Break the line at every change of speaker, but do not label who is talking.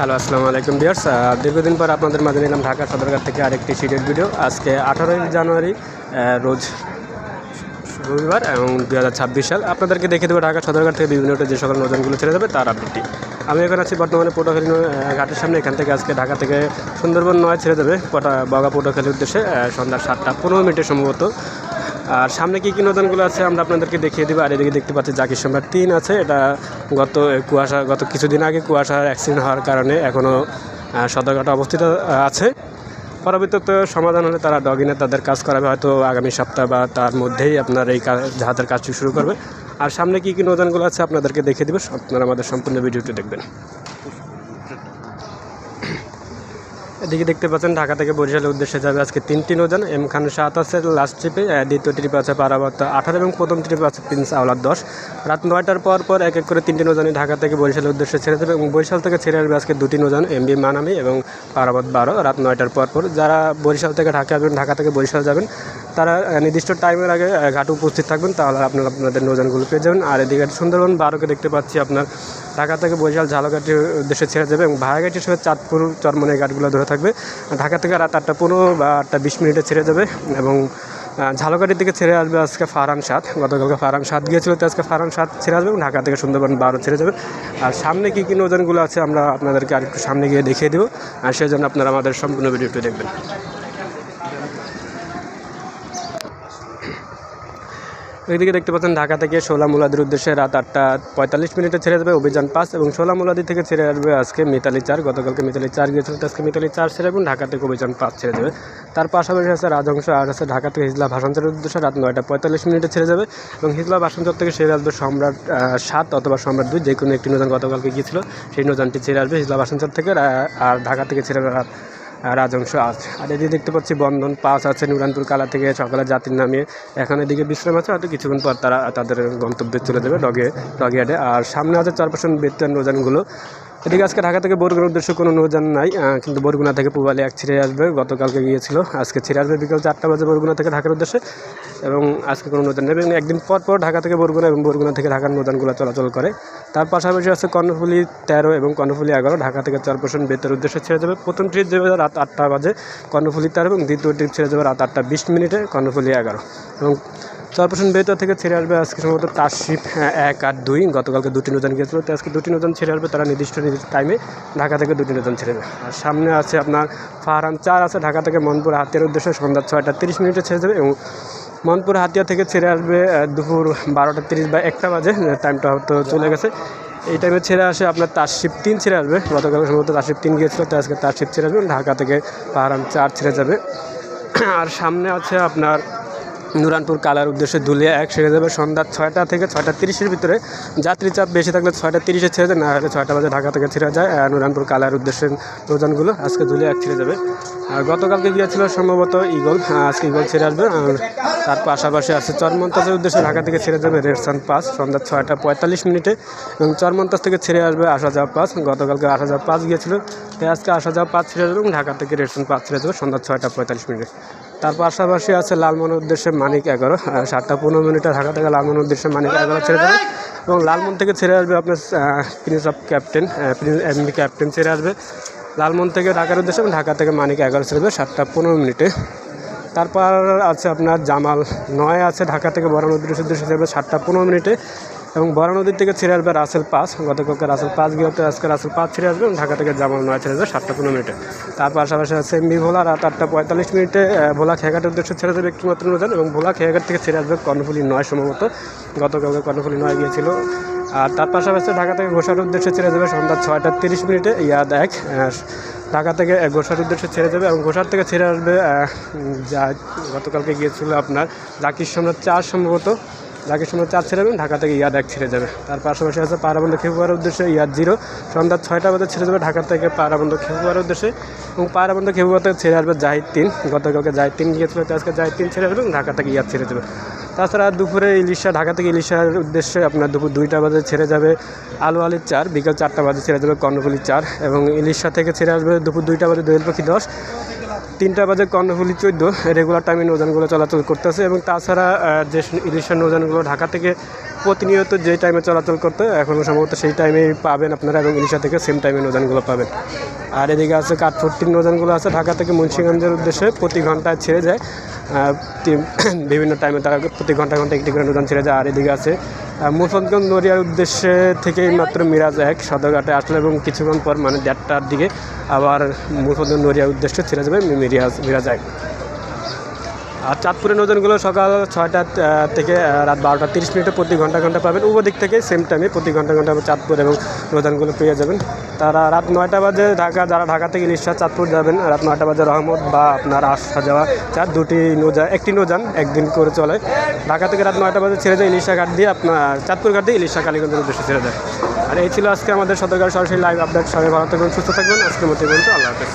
Hello আসসালামু আলাইকুম বিয়ার্স দীর্ঘদিন পর আপনাদের মাঝে নিলাম ঢাকা সদরঘাট থেকে আরেকটি সিটের ভিডিও। আজকে আঠারোই জানুয়ারি রোজ রবিবার এবং দু হাজার ছাব্বিশ সাল। আপনাদেরকে দেখে দেবো ঢাকা সদরঘাট থেকে বিভিন্ন যে সকল নজনগুলো ছেড়ে যাবে তার আপডেটটি আমি এখন আছি বর্তমানে আহ, ঘাটের সামনে। এখান থেকে আজকে ঢাকা থেকে সুন্দরবন নয় ছেড়ে পটা বগা পটুয়াখালীর উদ্দেশ্যে সন্ধ্যা সাতটা পনেরো মিনিটে সম্ভবত। আর সামনে কী কী নতুনগুলো আছে আমরা আপনাদেরকে দেখিয়ে দেবো। আর এদিকে দেখতে পাচ্ছি জাকির সম্রাট তিন আছে। এটা গত কুয়াশা, গত কিছুদিন আগে কুয়াশার অ্যাক্সিডেন্ট হওয়ার কারণে এখনও সদরঘাটে অবস্থিত আছে। পরবর্তীতে সমাধান হলে তারা ডগিনে তাদের কাজ করাবে। হয়তো আগামী সপ্তাহ বা তার মধ্যেই আপনার এই কাজ, জাহাজের কাজটি শুরু করবে। আর সামনে কী কী নৌযানগুলো আছে আপনাদেরকে দেখিয়ে দেবে। আপনারা আমাদের সম্পূর্ণ ভিডিওটি দেখবেন। এদিকে দেখতে পাচ্ছেন, ঢাকা থেকে বরিশালের উদ্দেশ্যে যাবে আজকে তিনটি নৌযান। এম খান সাত আছে, লাস্ট ট্রিপে দ্বিতীয় ট্রিপে আছে পারাবত আঠারো এবং প্রথম ট্রিপে আছে প্রিন্স আওলার দশ। রাত নয়টার পর পর এক এক করে তিনটি নৌযানই ঢাকা থেকে বরিশালের উদ্দেশ্যে ছেড়ে দেবে এবং বরিশাল থেকে ছেড়ে আসবে আজকে দুটি নৌযান, এম বি মানামি এবং পারাবত বারো। রাত নয়টার পর পর যারা বরিশাল থেকে ঢাকা আসবেন, ঢাকা থেকে বরিশাল যাবেন, তারা নির্দিষ্ট টাইমের আগে ঘাটে উপস্থিত থাকবেন, তাহলে আপনারা আপনাদের নৌযানগুলো পেয়ে যাবেন। আর এদিকে সুন্দরবন বারোকে দেখতে পাচ্ছি আপনার, ঢাকা থেকে বরিশাল ঝালকাঠির উদ্দেশ্যে ছেড়ে যাবে এবং ভাড়াঘাটির সঙ্গে চাঁদপুর চরমনে ঘাটগুলো ধরে থাকবে। ঢাকা থেকে রাত আটটা পনেরো বা আটটা বিশ মিনিটে ছেড়ে যাবে এবং ঝালকাটির থেকে ছেড়ে আসবে আজকে ফারান সাত গতকালকে ফারান সাত গিয়েছিল, তো আজকে ফারান সাত ছেড়ে আসবে এবং ঢাকা থেকে সুন্দরবন বারো ছেড়ে যাবে। আর সামনে কী কী নৌযানগুলো আছে আমরা আপনাদেরকে আর একটু সামনে গিয়ে দেখিয়ে দেবো। আর সেই জন্য আপনারা আমাদের সম্পূর্ণ ভিডিওটি দেখবেন। এদিকে দেখতে পাচ্ছেন ঢাকা থেকে সোলা মুলাদির উদ্দেশ্যে রাত আটটা পঁয়তাল্লিশ মিনিটে ছেড়ে যাবে অভিযান পাঁচ এবং সোলা মুলাদি থেকে ছেড়ে আসবে আজকে মিতালি চার, গতকালকে মিতালি চার গিয়েছিল আজকে মিতালি চার ছেড়ে এবং ঢাকা থেকে অভিযান পাঁচ ছেড়ে যাবে তার পাশাপাশি আছে রাজহংস আর আছে ঢাকা থেকে হিজলা ভাষান্তরের উদ্দেশ্যে রাত নয়টা পঁয়তাল্লিশ মিনিটে ছেড়ে যাবে এবং হিজলা ভাষান্তর থেকে ছেড়ে আসবে সম্রাট সাত অথবা সম্রাট দুই, যে কোনো একটি নৌযান গতকালকে গিয়েছিল, সেই নৌযানটি ছেড়ে আসবে হিজলা ভাষান্তর থেকে আর ঢাকা থেকে ছেড়ে রাত রাজংশ আছে আর এদিকে দেখতে পাচ্ছি বন্ধন পাস আছে নুরানপুর কালা থেকে সকালে জাতির নামিয়ে। এখানে এদিকে বিশ্রাম আছে, হয়তো কিছুক্ষণ পর তারা তাদের গন্তব্যে চলে যাবে ডগে ডগিয়াডে আর সামনে আছে চার পার্সেন্ট বেতন নৌযানগুলো এদিকে আজকে ঢাকা থেকে বরগুনার উদ্দেশ্যে কোনো নৌযান নাই কিন্তু বরগুনা থেকে পুবালি এক ছিঁড়ে আসবে, গতকালকে গিয়েছিল। আজকে ছিঁড়ে আসবে বিকাল চারটা বাজে বরগুনা থেকে ঢাকার উদ্দেশ্যে এবং আজকে কোনো নৌযান নেই। এবং একদিন পর পর ঢাকা থেকে বরগুনা এবং বরগুনা থেকে ঢাকার নৌযানগুলো চলাচল করে। তার পাশাপাশি আছে কর্ণফুলি তেরো এবং কর্ণফুলি এগারো। ঢাকা থেকে চার পার্সেন্ট বেতের উদ্দেশ্যে ছেড়ে যাবে। প্রথম ট্রিপ যাবে রাত আটটা বাজে কর্ণফুলি তেরো এবং দ্বিতীয় ট্রিপ ছেড়ে যাবে রাত আটটা বিশ মিনিটে কর্ণফুলি এগারো। এবং চার পার্সেন্ট বেতর থেকে ছেড়ে আসবে আজকে সম্ভবত তারশিপ এক আর দুই। গতকালকে দুটি নতুন গিয়েছিল তো আজকে দুটি নতুন ছেড়ে আসবে, তারা নির্দিষ্ট নির্দিষ্ট টাইমে ঢাকা থেকে দুটি নতুন ছেড়ে যাবে আর সামনে আছে আপনার ফারহান, চার আছে ঢাকা থেকে মনপুর হাতিয়ার উদ্দেশ্যে সন্ধ্যা ছয়টা তিরিশ মিনিটে ছেড়ে যাবে এবং মনপুর হাতিয়া থেকে ছেড়ে আসবে দুপুর বারোটা তিরিশ বা একটা বাজে টাইমটা হয়তো চলে গেছে। এই টাইমে ছেড়ে আসে আপনার তার তারশিপ তিন ছেড়ে আসবে, গতকাল সম্ভবত তারশিপ তিন গিয়েছিল, তো আজকে তার তারশিপ ছেড়ে আসবে ঢাকা থেকে পাহারান চার ছেড়ে যাবে। আর সামনে আছে আপনার নুরানপুর কালার উদ্দেশ্যে দুলিয়া এক ছেড়ে যাবে সন্ধ্যা ছয়টা থেকে ছয়টা তিরিশের ভিতরে। যাত্রী চাপ বেশি থাকলে ছয়টা তিরিশে ছেড়ে যায়, না হলে ছয়টা বাজে ঢাকা থেকে ছেড়ে যায়। নুরানপুর কালার উদ্দেশ্যে নৌযানগুলো আজকে দুলিয়া এক ছেড়ে যাবে। আর গতকালকে গিয়েছিল সম্ভবত ইগল আজকে ইগল ছেড়ে আসবে। আর তার পাশাপাশি আছে চরমন্তাজের উদ্দেশ্যে ঢাকা থেকে ছেড়ে যাবে রেডসান পাস সন্ধ্যা ছয়টা পঁয়তাল্লিশ মিনিটে। এবং চরমন্তাজ থেকে ছেড়ে আসবে আসা যাওয়া পাস। গতকালকে আসা যাওয়া পাস গিয়েছিল, তাই আজকে আসা যাওয়া পাস ছেড়ে যাবে এবং ঢাকা থেকে রেডসান পাস ছেড়ে যাবে সন্ধ্যা ছয়টা পঁয়তাল্লিশ মিনিটে। তার পাশাপাশি আছে লালমনের উদ্দেশ্যে মানিক এগারো সাতটা পনেরো মিনিটে ঢাকা থেকে লালমনের উদ্দেশ্যে মানিক এগারো ছেড়ে যাবে এবং লালমন থেকে ছেড়ে আসবে আপনার prince of captain prince MB captain ছেড়ে আসবে। লালমন থেকে ঢাকার উদ্দেশ্যে এবং ঢাকা থেকে মানিক এগারো ছেড়ে যাবে সাতটা পনেরো মিনিটে। তারপর আছে আপনার জামাল নয় আছে, ঢাকা থেকে বড় নদীর উদ্দেশ্যে ছেড়ে সাতটা পনেরো মিনিটে। এবং বড় নদীর থেকে ছেড়ে আসবে রাসেল পাস। গতকালকে রাসেল পাস গিয়ে আজকে রাসেল পাস ছেড়ে আসবে এবং ঢাকা থেকে জামাল নয় ছেড়ে যাবে সাতটা পনেরো মিনিটে। তার পাশাপাশি আছে এমবি ভোলা, রাত আটটা পঁয়তাল্লিশ মিনিটে ভোলা খেয়াঘাটের উদ্দেশ্যে ছেড়ে যাবে একটি মাত্র নৌযান এবং ভোলা খেয়াঘাট থেকে ছেড়ে আসবে কর্ণফুলি নয় সম্ভবত। গতকালকে কর্ণফুলি নয় গিয়েছিল। আর তার পাশাপাশি ঢাকা থেকে ঘোষার উদ্দেশ্যে ছেড়ে যাবে সন্ধ্যা ছয়টা তিরিশ মিনিটে, ইয়াদ এক। ঢাকা থেকে ঘোষার উদ্দেশ্যে ছেড়ে যাবে এবং ঘোষার থেকে ছেড়ে আসবে যা গতকালকে গিয়েছিল আপনার জাকির সম্রাট চার সম্ভবত। জাকির সম্রাট চার ছেড়ে যাবেন ঢাকা থেকে ইয়াদ এক ছেড়ে যাবে তার পাশাপাশি আছে পারাবন্ধ খেপুয়ার উদ্দেশ্যে ইয়াদ জিরো। সন্ধ্যা ছয়টা বাজে ছেড়ে যাবে ঢাকা থেকে পারাবন্ধ খেপুয়ার উদ্দেশ্যে। এবং পারাবন্ধ খেপুয়া থেকে ছেড়ে আসবে জাহিদ তিন। গতকালকে জাহিদ তিন গিয়েছিল আজকে জাহিদ তিন ছেড়ে আসবে ঢাকা থেকে ইয়াদ ছেড়ে যাবে তাছাড়া দুপুরে ইলিশা, ঢাকা থেকে ইলিশার উদ্দেশ্যে আপনার দুপুর দুইটা বাজে ছেড়ে যাবে আলু আলির চার, বিকাল চারটা বাজে ছেড়ে যাবে কর্ণফুলি চার। এবং ইলিশা থেকে ছেড়ে আসবে দুপুর দুইটা বাজে দোয়েল পাখি দশ। তিনটা বাজে কর্ণফুলি চোদ্দ রেগুলার টাইমে নৌজানগুলো চলাচল করতেছে এবং তাছাড়া যে ইলিশের নৌজানগুলো ঢাকা থেকে প্রতিনিয়ত যে টাইমে চলাচল করতে এখনও সম্ভবত সেই টাইমেই পাবেন আপনারা এবং ইলিশা থেকে সেম টাইমে নৌজানগুলো পাবেন। আর এদিকে আছে কাঠফুর্তির নৌজানগুলো আছে। ঢাকা থেকে মুন্সিগঞ্জের উদ্দেশ্যে প্রতি ঘন্টায় ছেড়ে যায়। বিভিন্ন টাইমে তারা প্রতি ঘণ্টা ঘণ্টা একটি করে নৌজান ছেড়ে যায়। আর এদিকে আছে মুফতগঞ্জ নড়িয়ার উদ্দেশ্যে থেকেই মাত্র মিরাজ এক সদরঘাটে আসলো এবং কিছুক্ষণ পর মানে দেড়টার দিকে আবার মুফতগঞ্জ নড়িয়ার উদ্দেশ্যে ছেড়ে যাবে মিরাজ মিরাজ এক। আর চাঁদপুরের নৌজানগুলো সকাল ছয়টা থেকে রাত বারোটা, তিরিশ মিনিটে প্রতি ঘণ্টা ঘণ্টা পাবেন। উভয় দিক থেকে সেম টাইমে প্রতি ঘণ্টা ঘণ্টা চাঁদপুর এবং নৌজানগুলো পেয়ে যাবেন। তারা রাত নয়টা বাজে ঢাকা, যারা ঢাকা থেকে ইলিশা চাঁদপুর যাবেন, রাত নয়টা বাজে রহমত বা আপনার আসা যাওয়া চার দুটি নৌজা একটি নৌজান একদিন করে চলে। ঢাকা থেকে রাত নয়টা বাজে ছেড়ে যায় ইলিশা ঘাট দিয়ে আপনার চাঁদপুর ঘাট দিয়ে ইলিশা কালীগঞ্জের উদ্দেশ্যে ছেড়ে যায়। আর এই ছিল আজকে আমাদের সদরঘাট সরাসরি লাইভ আপডেট সবাই ভালো থাকবেন, সুস্থ থাকবেন। আজকের মতো বলতে আল্লাহ হাফেজ।